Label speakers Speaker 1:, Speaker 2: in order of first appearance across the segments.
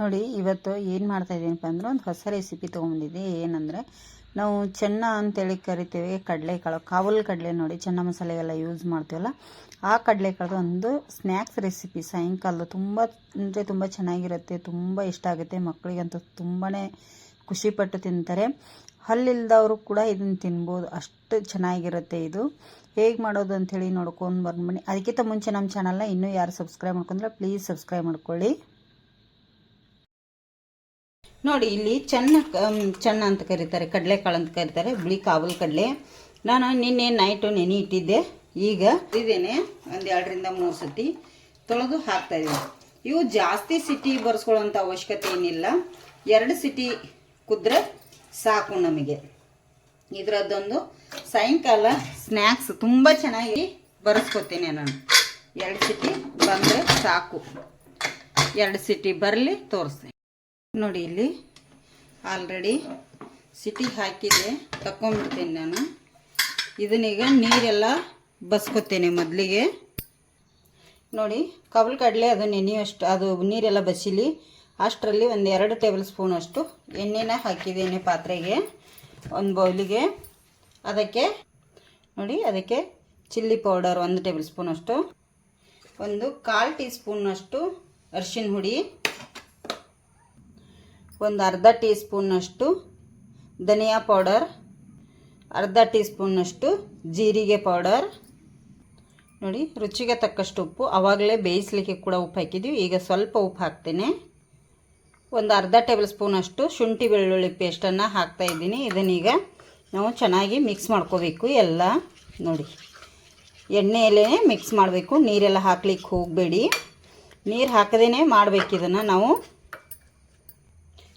Speaker 1: ನೋಡಿ, ಇವತ್ತು ಏನು ಮಾಡ್ತಾ ಇದ್ದೀನಪ್ಪ ಅಂದ್ರೆ ಒಂದು ಹೊಸ ರೆಸಿಪಿ ತೊಗೊಂಡಿದ್ದೆ ಏನಂದರೆ, ನಾವು ಚೆನ್ನ ಅಂತೇಳಿ ಕರಿತೀವಿ ಕಡಲೆಕಾಳು. ಕಾವಲ್ ಕಡಲೆ ನೋಡಿ, ಚೆನ್ನ ಮಸಾಲೆಗೆಲ್ಲ ಯೂಸ್ ಮಾಡ್ತೀವಲ್ಲ, ಆ ಕಡಲೆಕಾಳು ಒಂದು ಸ್ನ್ಯಾಕ್ಸ್ ರೆಸಿಪಿ ಸಾಯಂಕಾಲದ ತುಂಬ, ಅಂದರೆ ತುಂಬ ಚೆನ್ನಾಗಿರುತ್ತೆ, ತುಂಬ ಇಷ್ಟ ಆಗುತ್ತೆ ಮಕ್ಕಳಿಗಂತೂ ತುಂಬಾ ಖುಷಿಪಟ್ಟು ತಿಂತಾರೆ. ಹಲ್ಲಿಲ್ದವರು ಕೂಡ ಇದನ್ನು ತಿನ್ಬೋದು, ಅಷ್ಟು ಚೆನ್ನಾಗಿರುತ್ತೆ ಇದು. ಹೇಗೆ ಮಾಡೋದು ಅಂಥೇಳಿ ನೋಡ್ಕೊಂಡು ಬಂದ್ಬನ್ನಿ ಅದಕ್ಕಿಂತ ಮುಂಚೆ ನಮ್ಮ ಚಾನಲ್ನ ಇನ್ನೂ ಯಾರು ಸಬ್ಸ್ಕ್ರೈಬ್ ಮಾಡ್ಕೊಂಡ್ರೆ ಪ್ಲೀಸ್ ಸಬ್ಸ್ಕ್ರೈಬ್ ಮಾಡ್ಕೊಳ್ಳಿ. ನೋಡಿ, ಇಲ್ಲಿ ಚೆನ್ನ ಚೆನ್ನ ಅಂತ ಕರೀತಾರೆ, ಕಡಲೆಕಾಳು ಅಂತ ಕರೀತಾರೆ ಬಿಳಿ ಕಾವಲ್ ಕಡಲೆ. ನಾನು ನಿನ್ನೆ ನೈಟು ನೆನೆ ಇಟ್ಟಿದ್ದೆ. ಈಗ ಇದೇನೆ ಒಂದು ಎರಡರಿಂದ ಮೂರು ಸತಿ ತೊಳೆದು ಹಾಕ್ತಾ ಇದ್ದೀನಿ. ಇವು ಜಾಸ್ತಿ ಸಿಟಿ ಬರ್ಸ್ಕೊಳ್ಳೋಂಥ ಅವಶ್ಯಕತೆ ಏನಿಲ್ಲ. ಎರಡು ಸಿಟಿ ಕುದ್ರೆ ಸಾಕು ನಮಗೆ. ಇದರದ್ದೊಂದು ಸಾಯಂಕಾಲ ಸ್ನ್ಯಾಕ್ಸ್ ತುಂಬ ಚೆನ್ನಾಗಿ ಬರೆಸ್ಕೊತೀನಿ ನಾನು. ಎರಡು ಸಿಟಿ ಬಂದರೆ ಸಾಕು. ಎರಡು ಸಿಟಿ ಬರಲಿ ತೋರಿಸ್ತೀನಿ. ನೋಡಿ ಇಲ್ಲಿ ಆಲ್ರೆಡಿ ಸಿಟಿ ಹಾಕಿದೆ ತಗೊಂಡ್ಬಿಡ್ತೀನಿ ನಾನು. ಇದನ್ನೀಗ ನೀರೆಲ್ಲ ಬಸ್ಕೊತೇನೆ ಮೊದಲಿಗೆ. ನೋಡಿ ಕಬಲ್ ಕಡಲೆ ಅದು ನೆನೆಯುವಷ್ಟು, ಅದು ನೀರೆಲ್ಲ ಬಸಿಲಿ. ಅಷ್ಟರಲ್ಲಿ ಒಂದು ಎರಡು ಟೇಬಲ್ ಸ್ಪೂನ್ ಅಷ್ಟು ಎಣ್ಣೆನ ಹಾಕಿದ್ದೇನೆ ಪಾತ್ರೆಗೆ, ಒಂದು ಬೌಲಿಗೆ. ಅದಕ್ಕೆ, ನೋಡಿ, ಅದಕ್ಕೆ ಚಿಲ್ಲಿ ಪೌಡರ್ ಒಂದು ಟೇಬಲ್ ಸ್ಪೂನ್ ಅಷ್ಟು, ಒಂದು ಕಾಲು ಟೀ ಸ್ಪೂನಷ್ಟು ಅರ್ಶಿನ ಹುಡಿ. ಒಂದು ಅರ್ಧ ಟೀ ಸ್ಪೂನಷ್ಟು ಧನಿಯಾ ಪೌಡರ್, ಅರ್ಧ ಟೀ ಸ್ಪೂನಷ್ಟು ಜೀರಿಗೆ ಪೌಡರ್. ನೋಡಿ, ರುಚಿಗೆ ತಕ್ಕಷ್ಟು ಉಪ್ಪು. ಆವಾಗಲೇ ಬೇಯಿಸ್ಲಿಕ್ಕೆ ಕೂಡ ಉಪ್ಪು ಹಾಕಿದ್ದೀವಿ. ಈಗ ಸ್ವಲ್ಪ ಉಪ್ಪು ಹಾಕ್ತೇನೆ. ಒಂದು ಅರ್ಧ ಟೇಬಲ್ ಸ್ಪೂನಷ್ಟು ಶುಂಠಿ ಬೆಳ್ಳುಳ್ಳಿ ಪೇಸ್ಟನ್ನು ಹಾಕ್ತಾಯಿದ್ದೀನಿ ಇದನ್ನೀಗ ನಾವು ಚೆನ್ನಾಗಿ ಮಿಕ್ಸ್ ಮಾಡ್ಕೋಬೇಕು ಎಲ್ಲ. ನೋಡಿ ಎಣ್ಣೆಯಲ್ಲೇ ಮಿಕ್ಸ್ ಮಾಡಬೇಕು. ನೀರೆಲ್ಲ ಹಾಕ್ಲಿಕ್ಕೆ ಹೋಗಬೇಡಿ. ನೀರು ಹಾಕದೇ ಮಾಡಬೇಕು ಇದನ್ನು ನಾವು.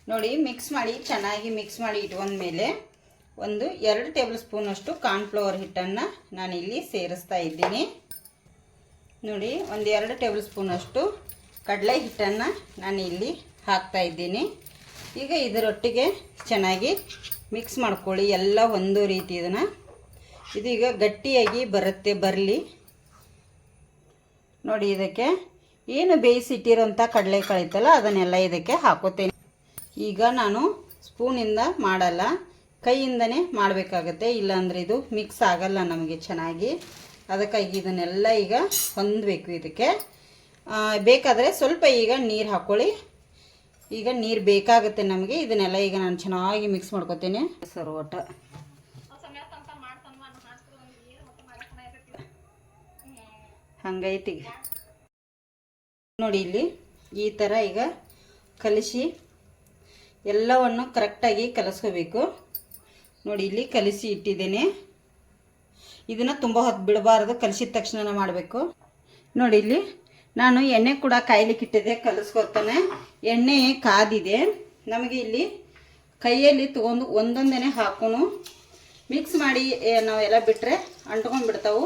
Speaker 1: ನೋಡಿ ಮಿಕ್ಸ್ ಮಾಡಿ, ಚೆನ್ನಾಗಿ ಮಿಕ್ಸ್ ಮಾಡಿ ಇಟ್ಕೊಂಡ್ಮೇಲೆ ಒಂದು ಎರಡು ಟೇಬಲ್ ಸ್ಪೂನಷ್ಟು ಕಾರ್ನ್ಫ್ಲವರ್ ಹಿಟ್ಟನ್ನು ನಾನಿಲ್ಲಿ ಸೇರಿಸ್ತಾ ಇದ್ದೀನಿ. ನೋಡಿ, ಒಂದು ಎರಡು ಟೇಬಲ್ ಸ್ಪೂನಷ್ಟು ಕಡಲೆ ಹಿಟ್ಟನ್ನು ನಾನು ಇಲ್ಲಿ ಹಾಕ್ತಾ ಇದ್ದೀನಿ. ಈಗ ಇದರೊಟ್ಟಿಗೆ ಚೆನ್ನಾಗಿ ಮಿಕ್ಸ್ ಮಾಡ್ಕೊಳ್ಳಿ, ಎಲ್ಲ ಒಂದು ರೀತಿ ಇದನ್ನು. ಇದೀಗ ಗಟ್ಟಿಯಾಗಿ ಬರುತ್ತೆ, ಬರಲಿ. ನೋಡಿ, ಇದಕ್ಕೆ ಏನು ಬೇಯಿಸಿಟ್ಟಿರೋಂಥ ಕಡಲೆ ಕಳೀತಲ್ಲ, ಅದನ್ನೆಲ್ಲ ಇದಕ್ಕೆ ಹಾಕೋತೇನೆ ಈಗ ನಾನು ಸ್ಪೂನಿಂದ ಮಾಡಲ್ಲ. ಕೈಯಿಂದನೇ ಮಾಡಬೇಕಾಗತ್ತೆ. ಇಲ್ಲಾಂದರೆ ಇದು ಮಿಕ್ಸ್ ಆಗಲ್ಲ ನಮಗೆ ಚೆನ್ನಾಗಿ. ಅದಕ್ಕಾಗಿ ಇದನ್ನೆಲ್ಲ ಈಗ ಹೊಂದಬೇಕು ಇದಕ್ಕೆ. ಬೇಕಾದರೆ ಸ್ವಲ್ಪ ಈಗ ನೀರು ಹಾಕ್ಕೊಳ್ಳಿ ಈಗ ನೀರು ಬೇಕಾಗುತ್ತೆ ನಮಗೆ. ಇದನ್ನೆಲ್ಲ ಈಗ ನಾನು ಚೆನ್ನಾಗಿ ಮಿಕ್ಸ್ ಮಾಡ್ಕೊತೇನೆ. ಸರ್, ಒಟ್ಟು. ಹಂಗೈತಿ. ನೋಡಿ ಇಲ್ಲಿ ಈ ಥರ ಈಗ ಕಲಿಸಿ ಎಲ್ಲವನ್ನು ಕರೆಕ್ಟಾಗಿ ಕಲಿಸ್ಕೋಬೇಕು. ನೋಡಿ, ಇಲ್ಲಿ ಕಲಸಿ ಇಟ್ಟಿದ್ದೇನೆ. ಇದನ್ನು ತುಂಬ ಹೊತ್ತು ಬಿಡಬಾರ್ದು, ಕಲಸಿದ ತಕ್ಷಣ ಮಾಡಬೇಕು. ನೋಡಿ, ಇಲ್ಲಿ ನಾನು ಎಣ್ಣೆ ಕೂಡ ಕಾಯ್ಲಿಕ್ಕೆ ಇಟ್ಟಿದ್ದೆ ಕಲಿಸ್ಕೊತಾನೆ ಎಣ್ಣೆ ಕಾದಿದೆ. ನಮಗೆ ಇಲ್ಲಿ ಕೈಯಲ್ಲಿ ತೊಗೊಂಡು ಒಂದೊಂದೇ ಹಾಕೋನು. ಮಿಕ್ಸ್ ಮಾಡಿ ನಾವೆಲ್ಲ ಬಿಟ್ಟರೆ ಅಂಟ್ಕೊಂಡ್ಬಿಡ್ತಾವು.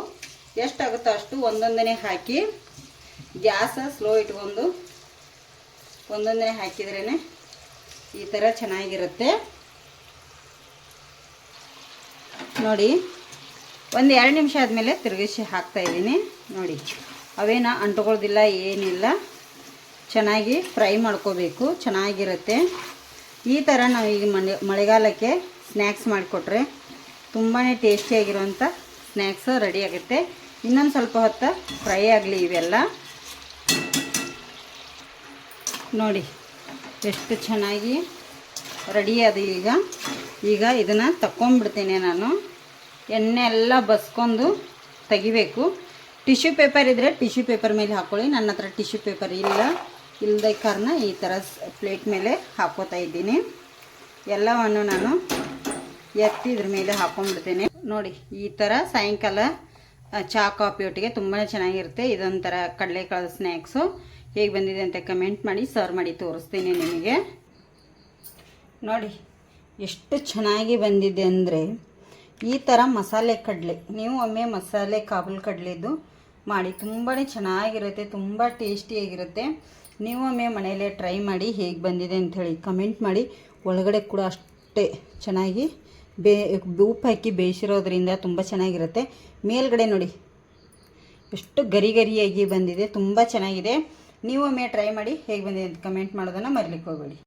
Speaker 1: ಎಷ್ಟಾಗುತ್ತೋ ಅಷ್ಟು ಒಂದೊಂದೇ ಹಾಕಿ, ಗ್ಯಾಸ ಸ್ಲೋ ಇಟ್ಕೊಂಡು ಒಂದೊಂದೇ ಹಾಕಿದ್ರೇ ಈ ಥರ ಚೆನ್ನಾಗಿರುತ್ತೆ. ನೋಡಿ, ಒಂದು ಎರಡು ನಿಮಿಷ ಆದಮೇಲೆ ತಿರುಗಿಸಿ ಹಾಕ್ತಾ ಇದ್ದೀನಿ. ನೋಡಿ, ಅವೇನ ಅಂಟ್ಕೊಳ್ಳೋದಿಲ್ಲ, ಏನಿಲ್ಲ. ಚೆನ್ನಾಗಿ ಫ್ರೈ ಮಾಡ್ಕೋಬೇಕು, ಚೆನ್ನಾಗಿರುತ್ತೆ. ಈ ಥರ ನಾವು ಈಗ ಮಳೆ ಮಳೆಗಾಲಕ್ಕೆ ಸ್ನ್ಯಾಕ್ಸ್ ಮಾಡಿಕೊಟ್ರೆ ತುಂಬಾ ಟೇಸ್ಟಿಯಾಗಿರುವಂಥ ಸ್ನ್ಯಾಕ್ಸ್ ರೆಡಿ ಆಗುತ್ತೆ. ಇನ್ನೊಂದು ಸ್ವಲ್ಪ ಹೊತ್ತು ಫ್ರೈ ಆಗಲಿ ಇವೆಲ್ಲ. ನೋಡಿ ಎಷ್ಟು ಚೆನ್ನಾಗಿ ರೆಡಿ ಅದು ಈಗ. ಈಗ ಇದನ್ನು ತಕ್ಕೊಂಡ್ಬಿಡ್ತೀನಿ ನಾನು. ಎಣ್ಣೆ ಎಲ್ಲ ಬಸ್ಕೊಂಡು ತೆಗಿಬೇಕು. ಟಿಶ್ಯೂ ಪೇಪರ್ ಇದ್ದರೆ ಟಿಶ್ಯೂ ಪೇಪರ್ ಮೇಲೆ ಹಾಕ್ಕೊಳ್ಳಿ ನನ್ನ ಹತ್ರ ಟಿಶ್ಯೂ ಪೇಪರ್ ಇಲ್ಲ. ಇಲ್ಲದ ಕಾರಣ ಈ ಥರ ಪ್ಲೇಟ್ ಮೇಲೆ ಹಾಕೋತಾ ಇದ್ದೀನಿ. ಎಲ್ಲವನ್ನು ನಾನು ಎತ್ತಿ ಇದ್ರ ಮೇಲೆ ಹಾಕೊಂಡ್ಬಿಡ್ತೇನೆ ನೋಡಿ, ಈ ಥರ ಸಾಯಂಕಾಲ ಚಾ ಕಾಫಿ ಒಟ್ಟಿಗೆ ತುಂಬಾ ಚೆನ್ನಾಗಿರುತ್ತೆ. ಇದೊಂಥರ ಕಡಲೆಕಾಳು ಸ್ನ್ಯಾಕ್ಸು. ಹೇಗೆ ಬಂದಿದೆ ಅಂತ ಕಮೆಂಟ್ ಮಾಡಿ ಸರ್ವ್ ಮಾಡಿ ತೋರಿಸ್ತೀನಿ ನಿಮಗೆ. ನೋಡಿ, ಎಷ್ಟು ಚೆನ್ನಾಗಿ ಬಂದಿದೆ ಅಂದರೆ ಈ ಥರ ಮಸಾಲೆ ಕಡಲೆ, ನೀವು ಒಮ್ಮೆ ಮಸಾಲೆ ಕಾಬೂಲ್ ಕಡಲೆದು ಮಾಡಿ ತುಂಬಾ ಚೆನ್ನಾಗಿರುತ್ತೆ, ತುಂಬ ಟೇಸ್ಟಿಯಾಗಿರುತ್ತೆ ನೀವು ಒಮ್ಮೆ ಮನೆಯಲ್ಲೇ ಟ್ರೈ ಮಾಡಿ ಹೇಗೆ ಬಂದಿದೆ ಅಂಥೇಳಿ ಕಮೆಂಟ್ ಮಾಡಿ. ಒಳಗಡೆ ಕೂಡ ಅಷ್ಟೇ ಚೆನ್ನಾಗಿ ಬೇ, ಉಪ್ಪು ಹಾಕಿ ಬೇಯಿಸಿರೋದ್ರಿಂದ ತುಂಬ ಚೆನ್ನಾಗಿರುತ್ತೆ. ಮೇಲ್ಗಡೆ ನೋಡಿ, ಎಷ್ಟು ಗರಿ ಗರಿಯಾಗಿ ಬಂದಿದೆ, ತುಂಬ ಚೆನ್ನಾಗಿದೆ. ನೀವೊಮ್ಮೆ ಟ್ರೈ ಮಾಡಿ ಹೇಗೆ ಬಂದಿದೆ ಅಂತ ಕಮೆಂಟ್ ಮಾಡೋದನ್ನು ಮರಿಲಿಕ್ಕೆ ಹೋಗಬೇಡಿ.